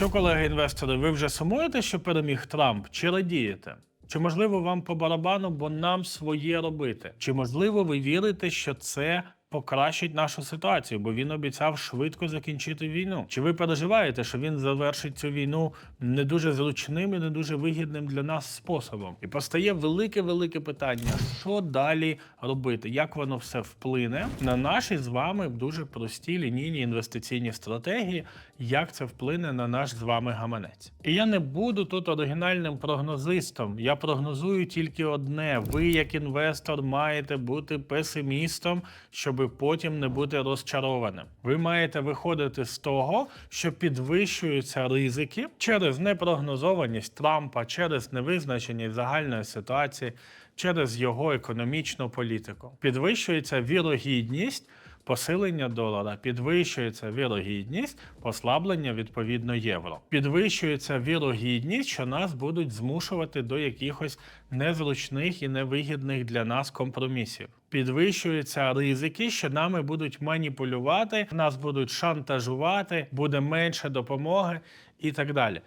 що, колеги інвестори, ви вже сумуєте, що переміг Трамп, чи радієте? Чи можливо вам по барабану, бо нам своє робити? Чи можливо ви вірите, що це покращить нашу ситуацію, бо він обіцяв швидко закінчити війну? Чи ви переживаєте, що він завершить цю війну не дуже зручним і не дуже вигідним для нас способом? І постає велике велике питання: що далі робити? Як воно все вплине на наші з вами дуже прості лінійні інвестиційні стратегії? Як це вплине на наш з вами гаманець? І я не буду тут оригінальним прогнозистом. Я прогнозую тільки одне: ви, як інвестор, маєте бути песимістом, щоб потім не бути розчарованим. Ви маєте виходити з того, що підвищуються ризики через непрогнозованість Трампа, через невизначеність загальної ситуації, через його економічну політику. Підвищується вірогідність. Посилення долара підвищується вірогідність послаблення відповідно євро. Підвищується вірогідність, що нас будуть змушувати до якихось незручних і невигідних для нас компромісів. Підвищуються ризики, що нами будуть маніпулювати, нас будуть шантажувати, буде менше допомоги і так далі.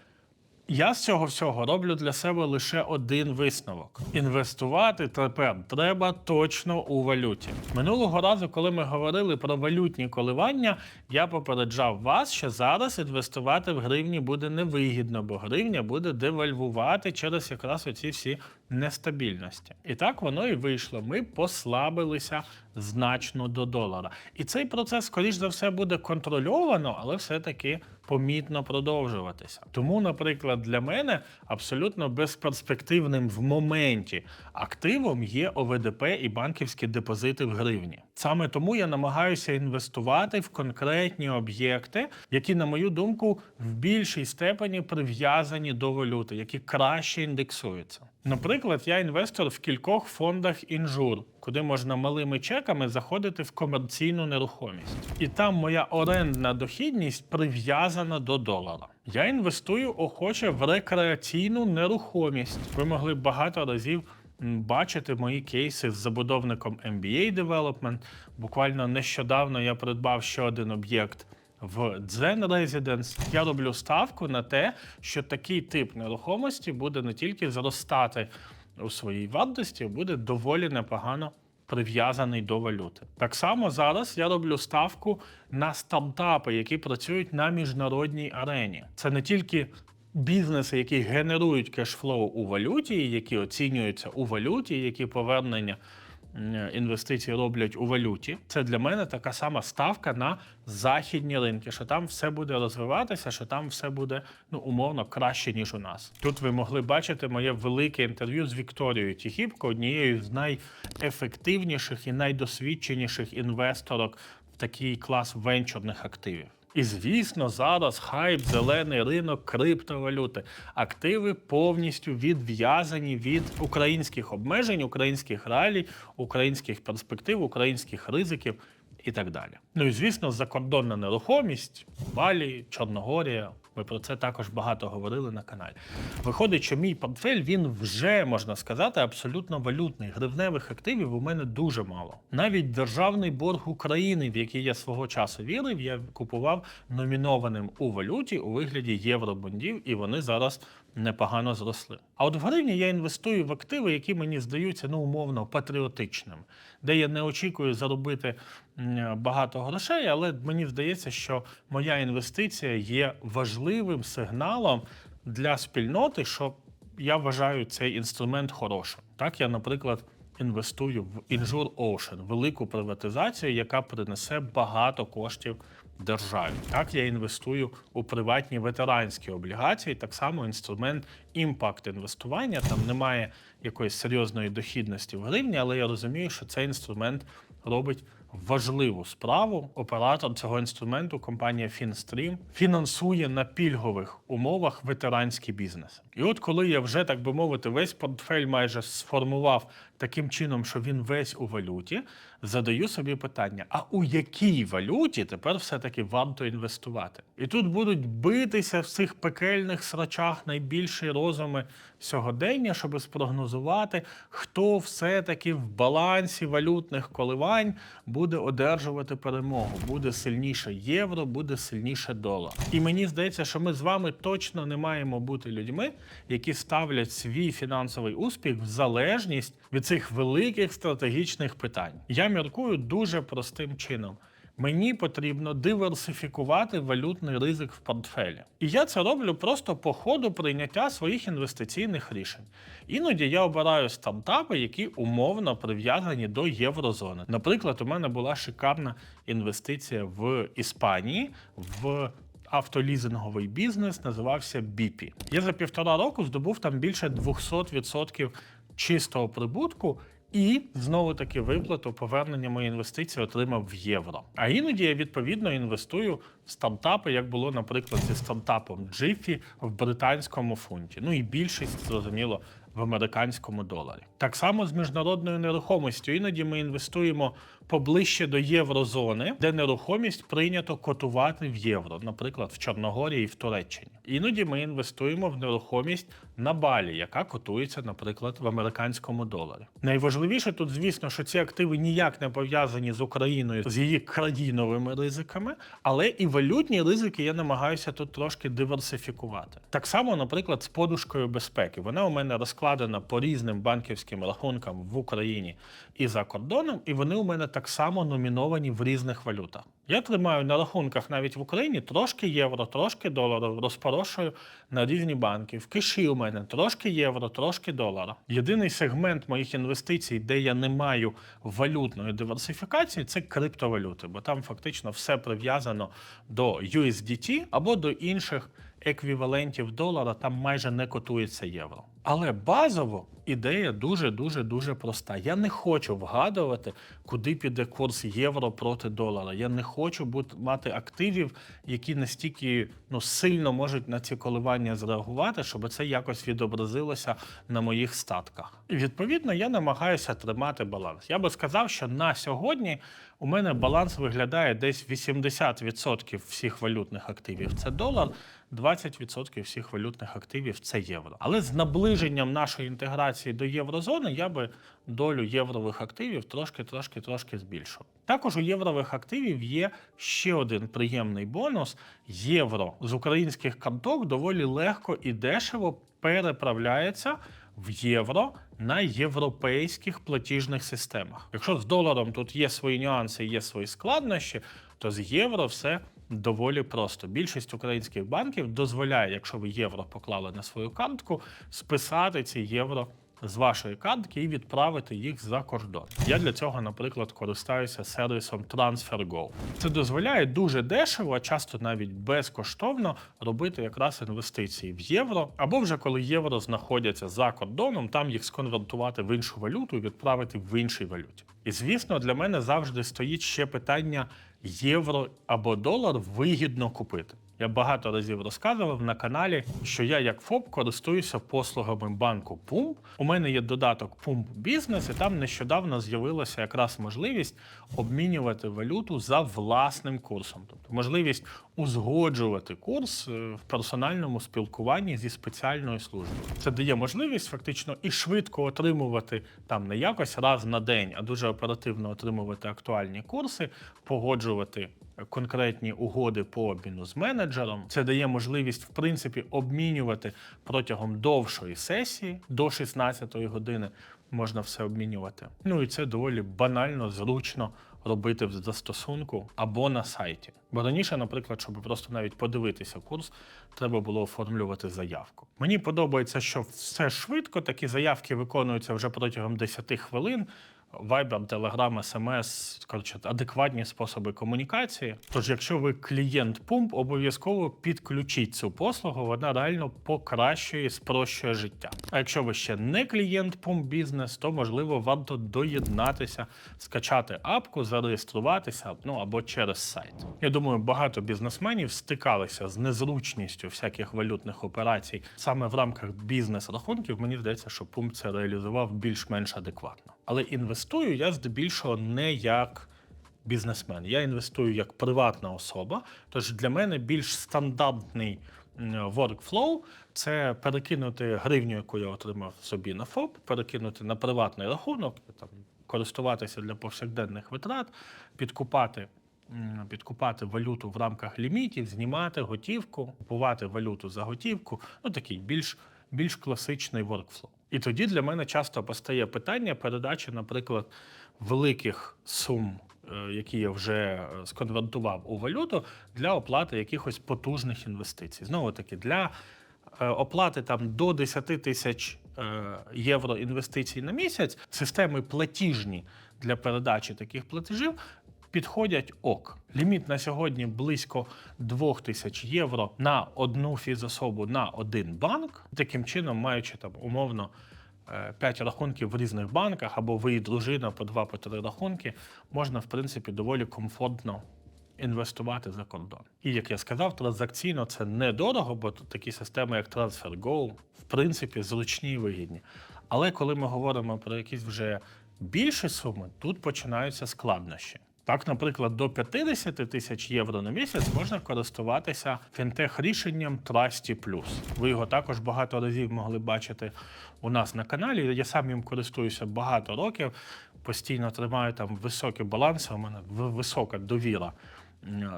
Я з цього всього роблю для себе лише один висновок: інвестувати тепер треба точно у валюті. Минулого разу, коли ми говорили про валютні коливання, я попереджав вас, що зараз інвестувати в гривні буде невигідно, бо гривня буде девальвувати через якраз оці всі нестабільності. І так воно і вийшло. Ми послабилися значно до долара. І цей процес, скоріш за все, буде контрольовано, але все-таки помітно продовжуватися. Тому, наприклад, для мене абсолютно безперспективним в моменті активом є ОВДП і банківські депозити в гривні. Саме тому я намагаюся інвестувати в конкретні об'єкти, які, на мою думку, в більшій степені прив'язані до валюти, які краще індексуються. Наприклад, я інвестор в кількох фондах інжур, куди можна малими чеками заходити в комерційну нерухомість. І там моя орендна дохідність прив'язана до долара. Я інвестую охоче в рекреаційну нерухомість. Ви могли багато разів бачити мої кейси з забудовником MBA Development. Буквально нещодавно я придбав ще один об'єкт в Zen Residence. Я роблю ставку на те, що такий тип нерухомості буде не тільки зростати у своїй вартості, буде доволі непогано прив'язаний до валюти. Так само зараз я роблю ставку на стартапи, які працюють на міжнародній арені. Це не тільки бізнеси, які генерують кешфлоу у валюті, які оцінюються у валюті, які повернення м, інвестицій роблять у валюті. Це для мене така сама ставка на західні ринки, що там все буде розвиватися, що там все буде ну умовно краще ніж у нас. Тут ви могли бачити моє велике інтерв'ю з Вікторією Тіхіпко, однією з найефективніших і найдосвідченіших інвесторок в такий клас венчурних активів. І звісно, зараз хайп, зелений ринок, криптовалюти. Активи повністю відв'язані від українських обмежень, українських реалій, українських перспектив, українських ризиків і так далі. Ну і звісно, закордонна нерухомість, Балі, Чорногорія. Ми про це також багато говорили на каналі. Виходить, що мій портфель він вже можна сказати абсолютно валютний. Гривневих активів у мене дуже мало. Навіть державний борг України, в який я свого часу вірив, я купував номінованим у валюті у вигляді євробондів, і вони зараз непогано зросли. А от в гривні я інвестую в активи, які мені здаються ну умовно патріотичним, де я не очікую заробити багато грошей, але мені здається, що моя інвестиція є важливим сигналом для спільноти, що я вважаю цей інструмент хорошим. Так, я, наприклад, інвестую в Injure Ocean, велику приватизацію, яка принесе багато коштів державі. Так, я інвестую у приватні ветеранські облігації. Так само інструмент імпакт інвестування. Там немає якоїсь серйозної дохідності в гривні, але я розумію, що цей інструмент робить важливу справу. Оператор цього інструменту, компанія FinStream, фінансує на пільгових умовах ветеранський бізнес. І от коли я вже так би мовити, весь портфель майже сформував таким чином, що він весь у валюті. задаю собі питання: а у якій валюті тепер все-таки варто інвестувати? І тут будуть битися в цих пекельних срачах найбільші розуми сьогодення, щоб спрогнозувати, хто все-таки в балансі валютних коливань буде одержувати перемогу. Буде сильніше євро, буде сильніше долар. І мені здається, що ми з вами точно не маємо бути людьми, які ставлять свій фінансовий успіх в залежність від цих великих стратегічних питань. Я міркую дуже простим чином. Мені потрібно диверсифікувати валютний ризик в портфелі. І я це роблю просто по ходу прийняття своїх інвестиційних рішень. Іноді я обираю стартапи, які умовно прив'язані до єврозони. Наприклад, у мене була шикарна інвестиція в Іспанії в автолізинговий бізнес, називався Біпі. Я за півтора року здобув там більше 200% чистого прибутку. І знову таки виплату повернення моєї інвестиції отримав в євро. А іноді я відповідно інвестую в стартапи, як було, наприклад, зі стартапом Джифі в британському фунті. Ну і більшість зрозуміло в американському доларі. Так само з міжнародною нерухомістю. Іноді ми інвестуємо поближче до єврозони, де нерухомість прийнято котувати в євро, наприклад, в Чорногорії і в Туреччині. Іноді ми інвестуємо в нерухомість на балі, яка котується, наприклад, в американському доларі. Найважливіше тут, звісно, що ці активи ніяк не пов'язані з Україною з її країновими ризиками, але і валютні ризики я намагаюся тут трошки диверсифікувати. Так само, наприклад, з подушкою безпеки. Вона у мене розкладена по різним банківським рахункам в Україні і за кордоном, і вони у мене так само номіновані в різних валютах. Я тримаю на рахунках навіть в Україні трошки євро, трошки доларів, розпорошую на різні банки. В киші у мене трошки євро, трошки долара. Єдиний сегмент моїх інвестицій, де я не маю валютної диверсифікації, це криптовалюти, бо там фактично все прив'язано до USDT або до інших еквівалентів долара, там майже не котується євро. Але базово ідея дуже дуже дуже проста. Я не хочу вгадувати, куди піде курс євро проти долара. Я не хочу бути мати активів, які настільки ну сильно можуть на ці коливання зреагувати, щоб це якось відобразилося на моїх статках. І відповідно я намагаюся тримати баланс. Я би сказав, що на сьогодні у мене баланс виглядає десь 80% всіх валютних активів це долар. 20% всіх валютних активів це євро. Але з наближенням нашої інтеграції до єврозони я би долю єврових активів трошки, трошки, трошки збільшив. Також у єврових активів є ще один приємний бонус: євро з українських карток доволі легко і дешево переправляється в євро на європейських платіжних системах. Якщо з доларом тут є свої нюанси, є свої складнощі, то з євро все доволі просто. Більшість українських банків дозволяє, якщо ви євро поклали на свою картку, списати ці євро. З вашої картки і відправити їх за кордон. Я для цього, наприклад, користуюся сервісом TransferGo. Це дозволяє дуже дешево, а часто навіть безкоштовно робити якраз інвестиції в євро, або вже коли євро знаходяться за кордоном, там їх сконвертувати в іншу валюту і відправити в іншій валюті. І звісно, для мене завжди стоїть ще питання євро або долар вигідно купити. Я багато разів розказував на каналі, що я як ФОП користуюся послугами банку Пумп. У мене є додаток Пумп Бізнес, і там нещодавно з'явилася якраз можливість обмінювати валюту за власним курсом, тобто можливість узгоджувати курс е, в персональному спілкуванні зі спеціальною службою. Це дає можливість фактично і швидко отримувати там не якось раз на день, а дуже оперативно отримувати актуальні курси, погоджувати конкретні угоди по обміну з менеджером. Це дає можливість, в принципі, обмінювати протягом довшої сесії до 16-ї години. Можна все обмінювати. Ну і це доволі банально, зручно робити в застосунку або на сайті. Бо раніше, наприклад, щоб просто навіть подивитися курс, треба було оформлювати заявку. Мені подобається, що все швидко, такі заявки виконуються вже протягом 10 хвилин. Viber, Telegram, SMS, коротше, адекватні способи комунікації. Тож, якщо ви клієнт Pump, обов'язково підключіть цю послугу, вона реально покращує і спрощує життя. А якщо ви ще не клієнт Pump бізнес, то можливо варто доєднатися, скачати апку, зареєструватися ну або через сайт. Я думаю, багато бізнесменів стикалися з незручністю всяких валютних операцій саме в рамках бізнес-рахунків. Мені здається, що Pump це реалізував більш-менш адекватно. Але інвестую я здебільшого не як бізнесмен. Я інвестую як приватна особа. Тож для мене більш стандартний workflow – це перекинути гривню, яку я отримав собі на ФОП, перекинути на приватний рахунок, там, користуватися для повсякденних витрат, підкупати. Підкупати валюту в рамках лімітів, знімати готівку, купувати валюту за готівку. Ну такий більш, більш класичний workflow. І тоді для мене часто постає питання передачі, наприклад, великих сум, е, які я вже е, сконвертував у валюту, для оплати якихось потужних інвестицій. Знову таки, для е, оплати там до 10 тисяч євро інвестицій на місяць, системи платіжні для передачі таких платежів. Підходять ок. Ліміт на сьогодні близько 2 тисяч євро на одну фізособу на один банк. Таким чином, маючи там умовно 5 рахунків в різних банках, або ви і дружина по 2 по 3 рахунки, можна в принципі доволі комфортно інвестувати за кордон. І як я сказав, транзакційно це недорого, бо тут такі системи, як TransferGo, в принципі, зручні і вигідні. Але коли ми говоримо про якісь вже більші суми, тут починаються складнощі. Так, наприклад, до 50 тисяч євро на місяць можна користуватися фінтех-рішенням Trusty+. Ви його також багато разів могли бачити у нас на каналі. Я сам їм користуюся багато років, постійно тримаю там високі баланси. У мене висока довіра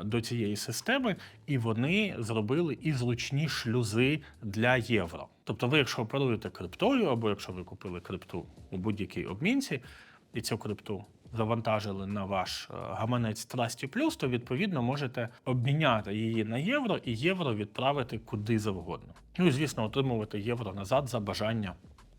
до цієї системи, і вони зробили і зручні шлюзи для євро. Тобто, ви, якщо оперуєте криптою, або якщо ви купили крипту у будь-якій обмінці, і цю крипту завантажили на ваш е, гаманець Trusty Plus, то відповідно можете обміняти її на євро і євро відправити куди завгодно. Ну і звісно, отримувати євро назад за бажання.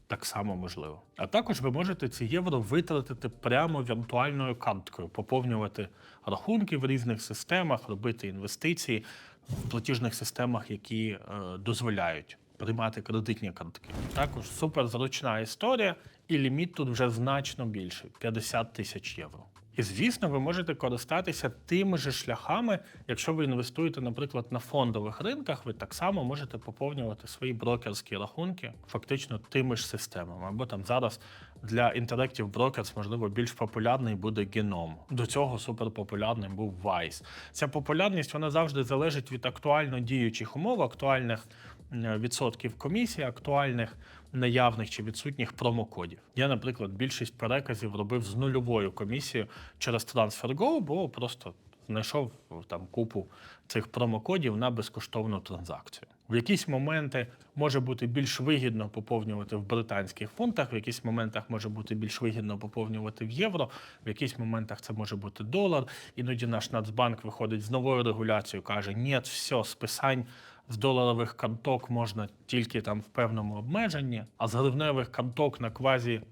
Так само можливо. А також ви можете ці євро витратити прямо віртуальною карткою, поповнювати рахунки в різних системах, робити інвестиції в платіжних системах, які е, дозволяють приймати кредитні картки. Також суперзручна історія, і ліміт тут вже значно більший 50 тисяч євро. І звісно, ви можете користатися тими же шляхами, якщо ви інвестуєте, наприклад, на фондових ринках, ви так само можете поповнювати свої брокерські рахунки фактично тими ж системами. Або там зараз для Interactive Brokers, можливо, більш популярний буде геном. До цього суперпопулярним був Vice. Ця популярність вона завжди залежить від актуально діючих умов, актуальних відсотків комісії, актуальних наявних чи відсутніх промокодів. Я, наприклад, більшість переказів робив з нульовою комісією через TransferGo, бо просто знайшов там купу цих промокодів на безкоштовну транзакцію. В якісь моменти може бути більш вигідно поповнювати в британських фунтах, в якісь моментах може бути більш вигідно поповнювати в євро, в якісь моментах це може бути долар. Іноді наш Нацбанк виходить з новою регуляцією, каже: ні, все, списань з доларових карток можна тільки там в певному обмеженні, а з гривневих карток на квазі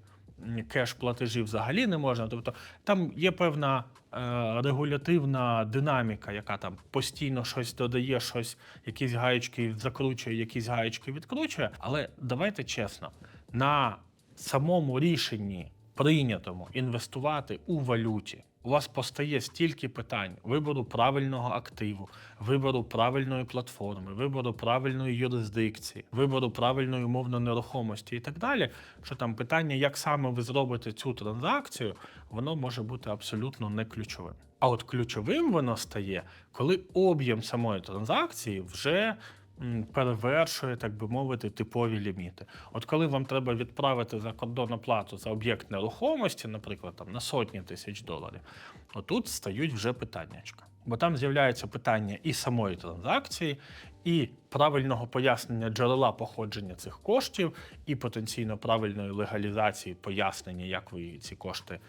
кеш платежів взагалі не можна. Тобто там є певна е, регулятивна динаміка, яка там постійно щось додає, щось, якісь гаєчки закручує, якісь гаєчки відкручує. Але давайте чесно, на самому рішенні прийнятому інвестувати у валюті. У вас постає стільки питань вибору правильного активу, вибору правильної платформи, вибору правильної юрисдикції, вибору правильної умовно нерухомості і так далі. Що там питання, як саме ви зробите цю транзакцію, воно може бути абсолютно не ключовим. А от ключовим воно стає, коли об'єм самої транзакції вже перевершує, так би мовити, типові ліміти. От коли вам треба відправити за кордон оплату за об'єкт нерухомості, наприклад, там на сотні тисяч доларів, отут стають вже питаннячка. Бо там з'являється питання і самої транзакції, і правильного пояснення джерела походження цих коштів, і потенційно правильної легалізації пояснення, як ви ці кошти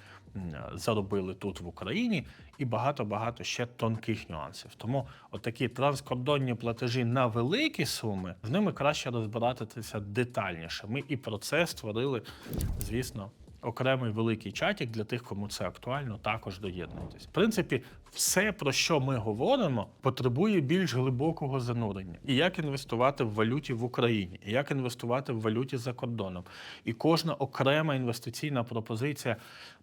заробили тут в Україні, і багато-багато ще тонких нюансів. Тому отакі транскордонні платежі на великі суми з ними краще розбиратися детальніше. Ми і про це створили, звісно. Окремий великий чатик для тих, кому це актуально, також доєднуйтесь. В принципі, все, про що ми говоримо, потребує більш глибокого занурення. І як інвестувати в валюті в Україні, і як інвестувати в валюті за кордоном. І кожна окрема інвестиційна пропозиція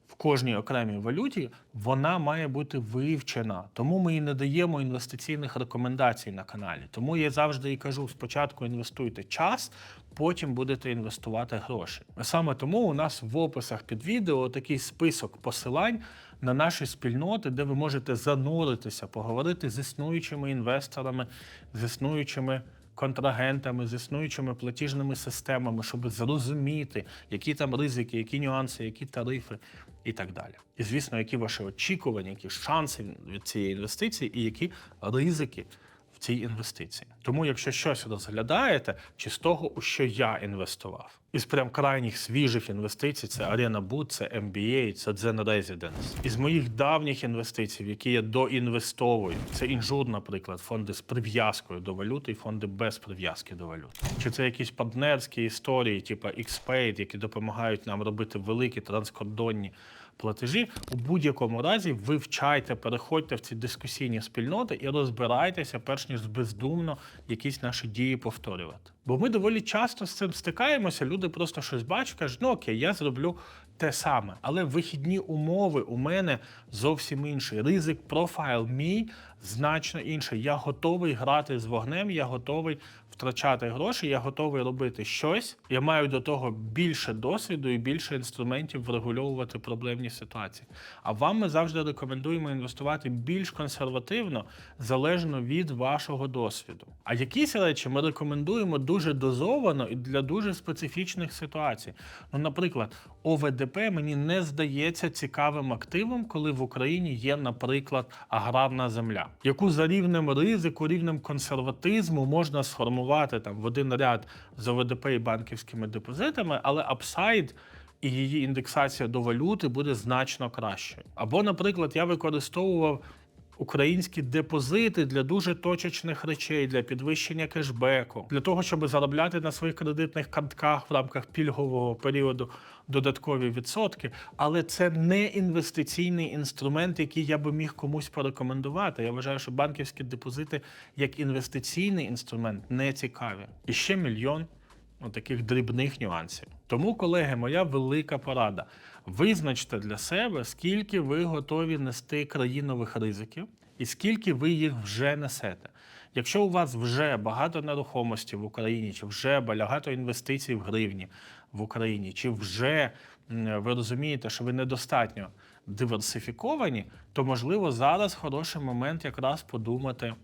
в кожній окремій валюті вона має бути вивчена. Тому ми і не даємо інвестиційних рекомендацій на каналі. Тому я завжди і кажу: спочатку інвестуйте час, потім будете інвестувати гроші. Саме тому у нас в описах під відео такий список посилань на наші спільноти, де ви можете зануритися, поговорити з існуючими інвесторами, з існуючими контрагентами, з існуючими платіжними системами, щоб зрозуміти, які там ризики, які нюанси, які тарифи і так далі. І звісно, які ваші очікування, які шанси від цієї інвестиції, і які ризики цій інвестиції. Тому, якщо щось розглядаєте, чи з того, у що я інвестував, із прям крайніх свіжих інвестицій це Arena Boot, це MBA, це Zen Residence. Із моїх давніх інвестицій, в які я доінвестовую, це інжур, наприклад, фонди з прив'язкою до валюти і фонди без прив'язки до валюти. Чи це якісь партнерські історії, типу XPaid, які допомагають нам робити великі транскордонні платежі. У будь-якому разі вивчайте, переходьте в ці дискусійні спільноти і розбирайтеся, перш ніж бездумно якісь наші дії повторювати. Бо ми доволі часто з цим стикаємося. Люди просто щось бачать, кажуть, ну окей, я зроблю те саме. Але вихідні умови у мене зовсім інші. Ризик, профайл мій значно інший. Я готовий грати з вогнем, я готовий втрачати гроші, я готовий робити щось. Я маю до того більше досвіду і більше інструментів врегульовувати проблемні ситуації. А вам ми завжди рекомендуємо інвестувати більш консервативно, залежно від вашого досвіду. А якісь речі ми рекомендуємо дуже дозовано і для дуже специфічних ситуацій. Ну, наприклад, ОВДП мені не здається цікавим активом, коли в Україні є, наприклад, аграрна земля, яку за рівнем ризику, рівнем консерватизму можна сформувати там в один ряд з ОВДП і банківськими депозитами, але апсайд. І її індексація до валюти буде значно кращою. Або, наприклад, я використовував українські депозити для дуже точечних речей, для підвищення кешбеку, для того, щоб заробляти на своїх кредитних картках в рамках пільгового періоду додаткові відсотки. Але це не інвестиційний інструмент, який я би міг комусь порекомендувати. Я вважаю, що банківські депозити як інвестиційний інструмент не цікаві. І ще мільйон таких дрібних нюансів. Тому, колеги, моя велика порада. Визначте для себе, скільки ви готові нести країнових ризиків і скільки ви їх вже несете. Якщо у вас вже багато нерухомості в Україні, чи вже багато інвестицій в гривні в Україні, чи вже ви розумієте, що ви недостатньо диверсифіковані, то можливо зараз хороший момент якраз подумати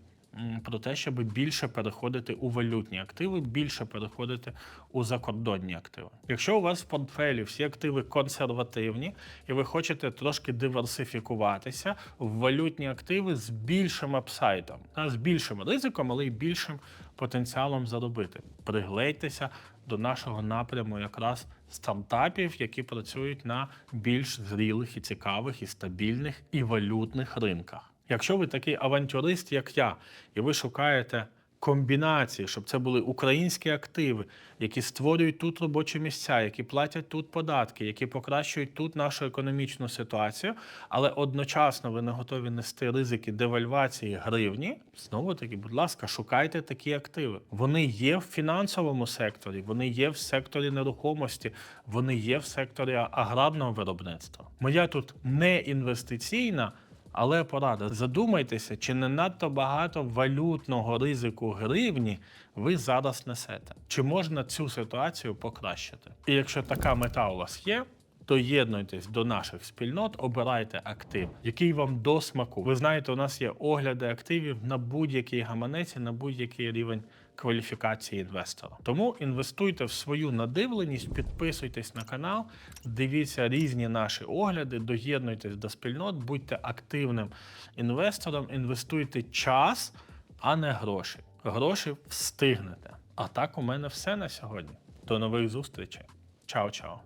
про те, щоб більше переходити у валютні активи, більше переходити у закордонні активи. Якщо у вас в портфелі всі активи консервативні, і ви хочете трошки диверсифікуватися в валютні активи з більшим апсайдом, та, з більшим ризиком, але й більшим потенціалом заробити. Пригледьтеся до нашого напряму якраз стартапів, які працюють на більш зрілих і цікавих, і стабільних і валютних ринках. Якщо ви такий авантюрист, як я, і ви шукаєте комбінації, щоб це були українські активи, які створюють тут робочі місця, які платять тут податки, які покращують тут нашу економічну ситуацію, але одночасно ви не готові нести ризики девальвації гривні. Знову таки, будь ласка, шукайте такі активи. Вони є в фінансовому секторі, вони є в секторі нерухомості, вони є в секторі аграрного виробництва. Моя тут не інвестиційна. Але порада, задумайтеся, чи не надто багато валютного ризику гривні ви зараз несете. Чи можна цю ситуацію покращити? І якщо така мета у вас є, то єднуйтесь до наших спільнот, обирайте актив, який вам до смаку. Ви знаєте, у нас є огляди активів на будь-який гаманець, на будь-який рівень кваліфікації інвестора. Тому інвестуйте в свою надивленість, підписуйтесь на канал, дивіться різні наші огляди, доєднуйтесь до спільнот, будьте активним інвестором, інвестуйте час, а не гроші. Гроші встигнете. А так у мене все на сьогодні. До нових зустрічей. Чао-чао.